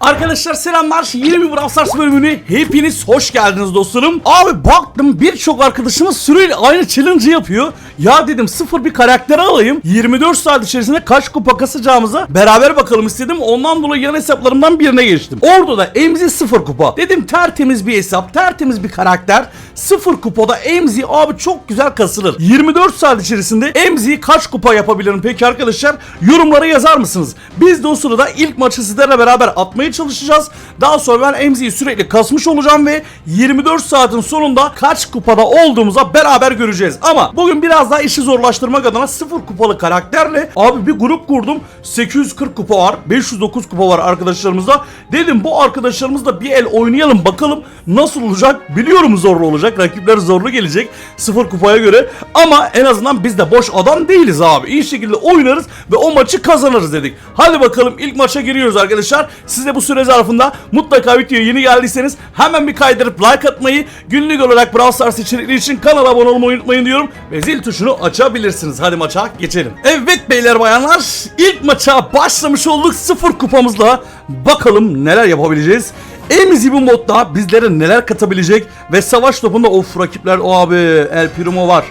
Arkadaşlar selamlar. Yeni bir Brawl Stars bölümüne hepiniz hoş geldiniz dostlarım. Abi baktım birçok arkadaşımız sürekli aynı challenge'ı yapıyor. Ya dedim sıfır bir karakter alayım. 24 saat içerisinde kaç kupa kasacağımıza beraber bakalım istedim. Ondan dolayı yan hesaplarımdan birine geçtim. Orada da Emzi sıfır kupa. Dedim tertemiz bir hesap, tertemiz bir karakter. Sıfır kupada Emzi abi çok güzel kasılır. 24 saat içerisinde Emzi'yi kaç kupa yapabilirim peki arkadaşlar? Yorumlara yazar mısınız? Biz de o sırada ilk maçı sizlerle beraber atmaya çalışacağız. Daha sonra ben Emzi'yi sürekli kasmış olacağım ve 24 saatin sonunda kaç kupada olduğumuza beraber göreceğiz. Ama bugün biraz daha işi zorlaştırmak adına sıfır kupalı karakterle abi bir grup kurdum. 840 kupa var, 509 kupa var arkadaşlarımızda. Dedim bu arkadaşlarımızla bir el oynayalım bakalım nasıl olacak. Biliyorum zorlu olacak. Rakipler zorlu gelecek sıfır kupaya göre. Ama en azından biz de boş adam değiliz abi. İyi şekilde oynarız ve o maçı kazanırız dedik. Hadi bakalım ilk maça giriyoruz arkadaşlar. Siz de bu süre zarfında mutlaka videoya yeni geldiyseniz hemen bir kaydırıp like atmayı, günlük olarak Brawl Stars içerikleri için kanala abone olmayı unutmayın diyorum. Ve zil tuşunu açabilirsiniz. Hadi maça geçelim. Evet beyler bayanlar ilk maça başlamış olduk sıfır kupamızla. Bakalım neler yapabileceğiz. Emizi bu modda bizlere neler katabilecek ve savaş topunda of rakipler o abi El Primo var.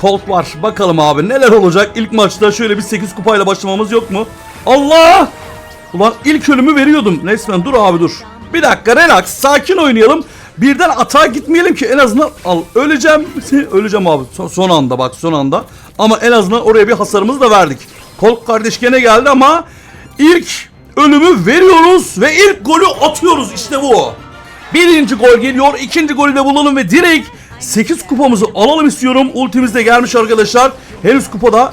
Colt var. Bakalım abi neler olacak. İlk maçta şöyle bir 8 kupayla başlamamız yok mu? Allah! Ulan ilk ölümü veriyordum. Resmen dur abi dur. Bir dakika relax. Sakin oynayalım. Birden atağa gitmeyelim ki en azından al öleceğim. öleceğim abi. Son, son anda bak son anda. Ama en azından oraya bir hasarımızı da verdik. Colt kardeş gene geldi ama ilk ölümü veriyoruz ve ilk golü atıyoruz işte bu. Birinci gol geliyor. ikinci golü de bulalım ve direkt 8 kupamızı alalım istiyorum. Ultimiz de gelmiş arkadaşlar. Henüz kupada.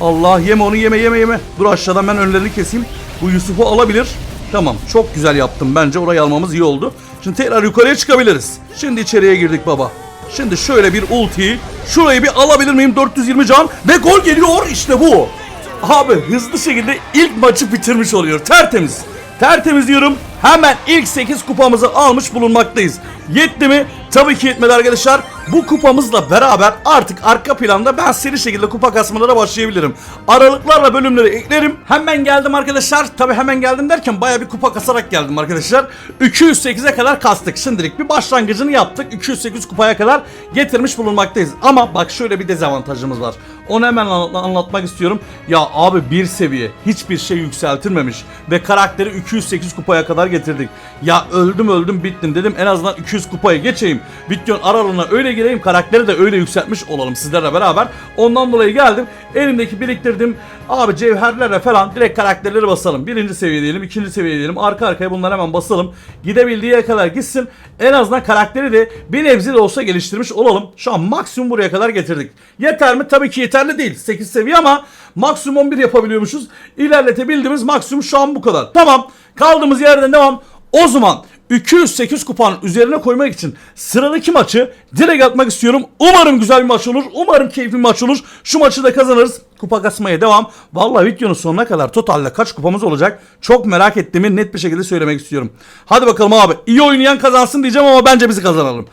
Allah yeme onu yeme yeme yeme. Dur aşağıdan ben önlerini keseyim. Bu Yusuf'u alabilir. Tamam çok güzel yaptım. Bence orayı almamız iyi oldu. Şimdi tekrar yukarıya çıkabiliriz. Şimdi içeriye girdik baba. Şimdi şöyle bir ulti. Şurayı bir alabilir miyim? 420 can. Ve gol geliyor. İşte bu. Abi hızlı şekilde ilk maçı bitirmiş oluyor. Tertemiz. Tertemiz diyorum. Hemen ilk 8 kupamızı almış bulunmaktayız. Yetti mi? Tabii ki yetmedi arkadaşlar. Bu kupamızla beraber artık arka planda ben seri şekilde kupa kasmalara başlayabilirim. Aralıklarla bölümleri eklerim. Hemen geldim arkadaşlar. Tabii hemen geldim derken baya bir kupa kasarak geldim arkadaşlar. 208'e kadar kastık. Şimdilik bir başlangıcını yaptık. 208 kupaya kadar getirmiş bulunmaktayız. Ama bak şöyle bir dezavantajımız var. Onu hemen anla- anlatmak istiyorum. Ya abi bir seviye hiçbir şey yükseltilmemiş ve karakteri 208 kupaya kadar getirdik. Ya öldüm öldüm bittim dedim en azından 200 kupaya geçeyim. Videonun aralığına öyle gireyim karakteri de öyle yükseltmiş olalım sizlerle beraber. Ondan dolayı geldim elimdeki biriktirdim abi cevherlerle falan direkt karakterleri basalım. Birinci seviye diyelim ikinci seviye diyelim arka arkaya bunları hemen basalım. Gidebildiği kadar gitsin en azından karakteri de bir nebze de olsa geliştirmiş olalım. Şu an maksimum buraya kadar getirdik. Yeter mi? Tabii ki yeterli değil. 8 seviye ama maksimum 11 yapabiliyormuşuz. İlerletebildiğimiz maksimum şu an bu kadar. Tamam. Kaldığımız yerden devam. O zaman 208 kupanın üzerine koymak için sıradaki maçı direkt atmak istiyorum. Umarım güzel bir maç olur. Umarım keyifli bir maç olur. Şu maçı da kazanırız. Kupa kasmaya devam. Vallahi videonun sonuna kadar totalde kaç kupamız olacak çok merak ettiğimi net bir şekilde söylemek istiyorum. Hadi bakalım abi. İyi oynayan kazansın diyeceğim ama bence bizi kazanalım.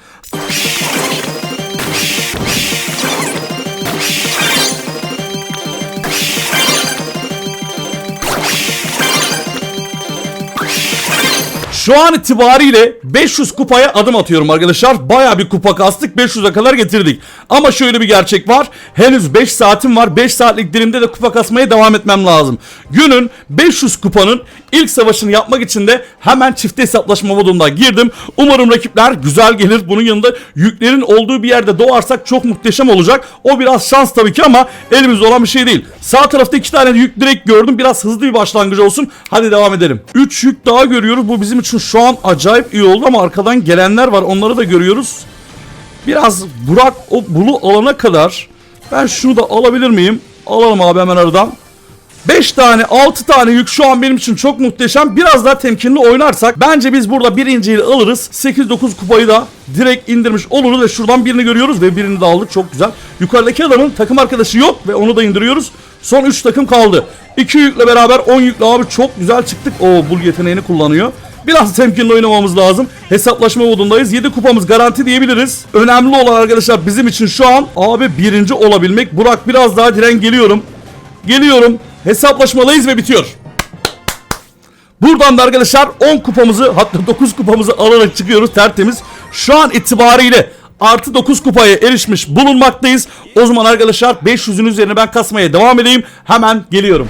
Şu an itibariyle 500 kupaya adım atıyorum arkadaşlar. Baya bir kupa kastık 500'e kadar getirdik. Ama şöyle bir gerçek var. Henüz 5 saatim var. 5 saatlik dilimde de kupa kasmaya devam etmem lazım. Günün 500 kupanın ilk savaşını yapmak için de hemen çifte hesaplaşma modunda girdim. Umarım rakipler güzel gelir. Bunun yanında yüklerin olduğu bir yerde doğarsak çok muhteşem olacak. O biraz şans tabii ki ama elimizde olan bir şey değil. Sağ tarafta iki tane yük direkt gördüm. Biraz hızlı bir başlangıç olsun. Hadi devam edelim. 3 yük daha görüyoruz. Bu bizim için şu an acayip iyi oldu ama arkadan gelenler var. Onları da görüyoruz. Biraz Burak o bulu alana kadar ben şunu da alabilir miyim? Alalım abi hemen aradan. 5 tane 6 tane yük şu an benim için çok muhteşem. Biraz daha temkinli oynarsak bence biz burada birinciyi alırız. 8-9 kupayı da direkt indirmiş oluruz ve şuradan birini görüyoruz ve birini de aldık çok güzel. Yukarıdaki adamın takım arkadaşı yok ve onu da indiriyoruz. Son 3 takım kaldı. 2 yükle beraber 10 yükle abi çok güzel çıktık. O bul yeteneğini kullanıyor. Biraz temkinli oynamamız lazım. Hesaplaşma modundayız. 7 kupamız garanti diyebiliriz. Önemli olan arkadaşlar bizim için şu an abi birinci olabilmek. Burak biraz daha diren geliyorum. Geliyorum. Hesaplaşmalıyız ve bitiyor. Buradan da arkadaşlar 10 kupamızı hatta 9 kupamızı alarak çıkıyoruz tertemiz. Şu an itibariyle artı 9 kupaya erişmiş bulunmaktayız. O zaman arkadaşlar 500'ün üzerine ben kasmaya devam edeyim. Hemen geliyorum.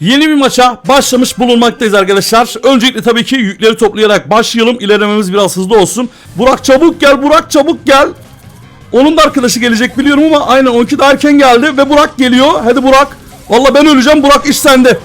Yeni bir maça başlamış bulunmaktayız arkadaşlar. Öncelikle tabii ki yükleri toplayarak başlayalım. İlerlememiz biraz hızlı olsun. Burak çabuk gel, Burak çabuk gel. Onun da arkadaşı gelecek biliyorum ama aynen onunki de erken geldi ve Burak geliyor. Hadi Burak. Valla ben öleceğim Burak iş sende.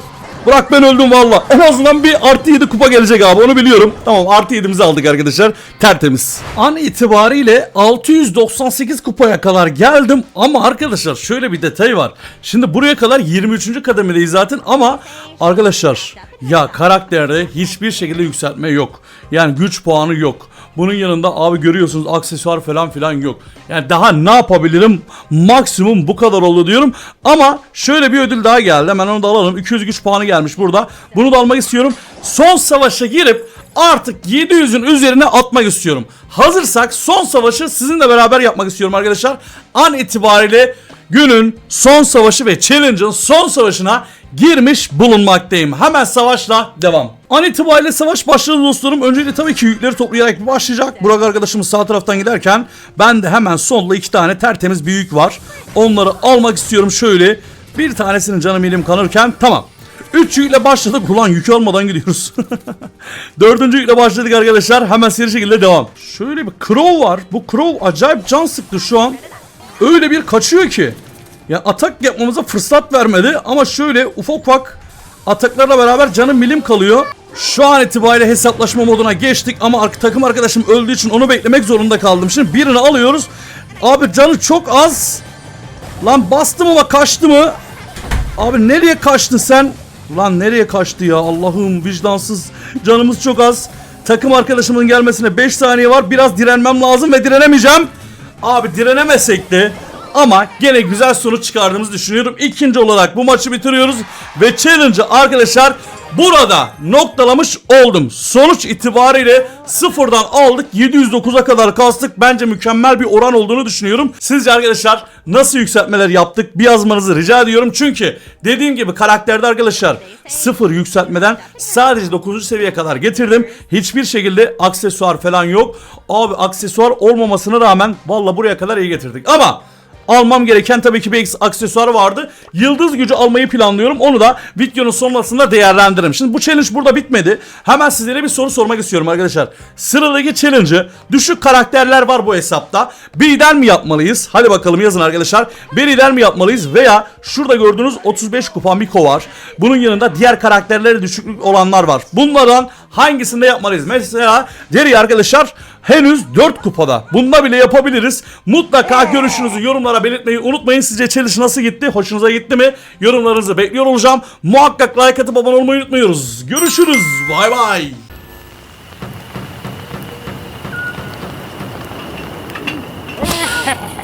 Burak ben öldüm valla. En azından bir artı 7 kupa gelecek abi onu biliyorum. Tamam artı 7'mizi aldık arkadaşlar. Tertemiz. An itibariyle 698 kupaya kadar geldim ama arkadaşlar şöyle bir detay var. Şimdi buraya kadar 23. kademedeyiz zaten ama arkadaşlar ya karakterde hiçbir şekilde yükseltme yok. Yani güç puanı yok. Bunun yanında abi görüyorsunuz aksesuar falan filan yok. Yani daha ne yapabilirim? Maksimum bu kadar oldu diyorum. Ama şöyle bir ödül daha geldi. Hemen onu da alalım. 200 güç puanı gelmiş burada. Bunu da almak istiyorum. Son savaşa girip artık 700'ün üzerine atmak istiyorum. Hazırsak son savaşı sizinle beraber yapmak istiyorum arkadaşlar. An itibariyle günün son savaşı ve challenge'ın son savaşına girmiş bulunmaktayım. Hemen savaşla devam. An itibariyle savaş başladı dostlarım. Öncelikle tabii ki yükleri toplayarak başlayacak. Burak arkadaşımız sağ taraftan giderken ben de hemen solda iki tane tertemiz bir yük var. Onları almak istiyorum şöyle. Bir tanesinin canım elim kanırken tamam. Üç yükle başladık. Ulan yükü almadan gidiyoruz. Dördüncü yükle başladık arkadaşlar. Hemen seri şekilde devam. Şöyle bir Crow var. Bu Crow acayip can sıktı şu an. Öyle bir kaçıyor ki. Ya atak yapmamıza fırsat vermedi ama şöyle ufak ufak ataklarla beraber canım milim kalıyor. Şu an itibariyle hesaplaşma moduna geçtik ama takım arkadaşım öldüğü için onu beklemek zorunda kaldım. Şimdi birini alıyoruz. Abi canı çok az. Lan bastı mı bak kaçtı mı? Abi nereye kaçtın sen? Lan nereye kaçtı ya Allah'ım vicdansız. Canımız çok az. Takım arkadaşımın gelmesine 5 saniye var. Biraz direnmem lazım ve direnemeyeceğim. Abi direnemesek de ama gene güzel sonuç çıkardığımızı düşünüyorum. İkinci olarak bu maçı bitiriyoruz ve challenge'ı arkadaşlar burada noktalamış oldum. Sonuç itibariyle sıfırdan aldık 709'a kadar kastık. Bence mükemmel bir oran olduğunu düşünüyorum. Sizce arkadaşlar nasıl yükseltmeler yaptık bir yazmanızı rica ediyorum. Çünkü dediğim gibi karakterde arkadaşlar sıfır yükseltmeden sadece 9. seviyeye kadar getirdim. Hiçbir şekilde aksesuar falan yok. Abi aksesuar olmamasına rağmen valla buraya kadar iyi getirdik. Ama Almam gereken tabii ki bir aksesuar vardı. Yıldız gücü almayı planlıyorum. Onu da videonun sonrasında değerlendiririm. Şimdi bu challenge burada bitmedi. Hemen sizlere bir soru sormak istiyorum arkadaşlar. Sıradaki challenge'ı düşük karakterler var bu hesapta. Birden mi yapmalıyız? Hadi bakalım yazın arkadaşlar. Birden mi yapmalıyız? Veya şurada gördüğünüz 35 kupa Miko var. Bunun yanında diğer karakterlere düşüklük olanlar var. Bunlardan hangisinde yapmalıyız? Mesela Jerry arkadaşlar henüz 4 kupada. Bunda bile yapabiliriz. Mutlaka görüşünüzü yorumlara belirtmeyi unutmayın. Sizce challenge nasıl gitti? Hoşunuza gitti mi? Yorumlarınızı bekliyor olacağım. Muhakkak like atıp abone olmayı unutmuyoruz. Görüşürüz. Bay bay. Ha ha ha.